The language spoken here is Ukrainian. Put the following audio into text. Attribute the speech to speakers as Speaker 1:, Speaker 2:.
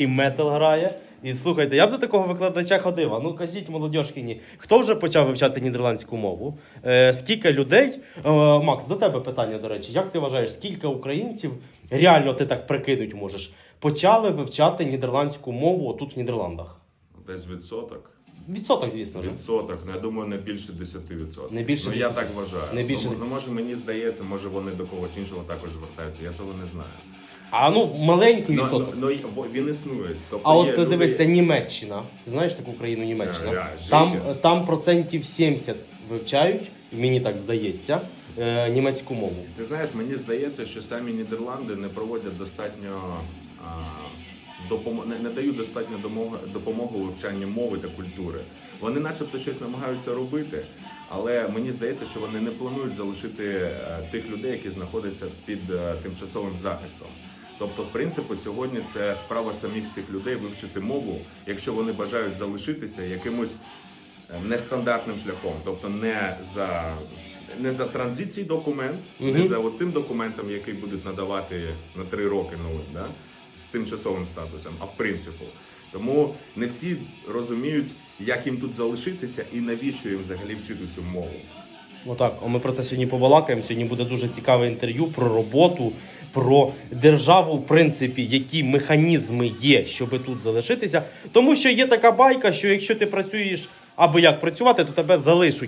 Speaker 1: і метал грає. І слухайте, я б до такого викладача ходив. А ну кажіть, молодьошкині, хто вже почав вивчати нідерландську мову? Е, скільки людей? Е, Макс, до тебе питання, до речі, як ти вважаєш, скільки українців реально ти так прикинуть можеш? Почали вивчати нідерландську мову тут в Нідерландах?
Speaker 2: Десь відсоток.
Speaker 1: Відсоток, звісно ж.
Speaker 2: Відсоток, ну я думаю, не більше 10%.
Speaker 1: Не більше
Speaker 2: ну, я
Speaker 1: 10%.
Speaker 2: так вважаю.
Speaker 1: Не більше
Speaker 2: Ну, ну, може мені здається, може вони до когось іншого також звертаються. Я цього не знаю.
Speaker 1: А ну маленький
Speaker 2: Ну,
Speaker 1: відсоток.
Speaker 2: ну, ну, він існує. Тобто
Speaker 1: А
Speaker 2: є
Speaker 1: от
Speaker 2: люди-
Speaker 1: дивися, Німеччина. Ти знаєш таку країну Німеччина?
Speaker 2: Я- я,
Speaker 1: там, там процентів 70 вивчають, мені так здається, е, німецьку мову.
Speaker 2: Ти знаєш, мені здається, що самі Нідерланди не проводять достатньо а, не, дають достатньо допомоги у вивчанні мови та культури. Вони, начебто, щось намагаються робити, але мені здається, що вони не планують залишити е, тих людей, які знаходяться під е, тимчасовим захистом. Тобто, в принципі, сьогодні це справа самих цих людей вивчити мову, якщо вони бажають залишитися якимось е, нестандартним шляхом, тобто не за не за транзицій документ, не за оцим документом, який будуть надавати на три роки ну, да, з тимчасовим статусом, а в принципі. Тому не всі розуміють, як їм тут залишитися і навіщо їм взагалі вчити цю мову.
Speaker 1: Отак, а ми про це сьогодні побалакаємо. Сьогодні буде дуже цікаве інтерв'ю про роботу, про державу, в принципі, які механізми є, щоб тут залишитися. Тому що є така байка, що якщо ти працюєш або як працювати, то тебе залишать.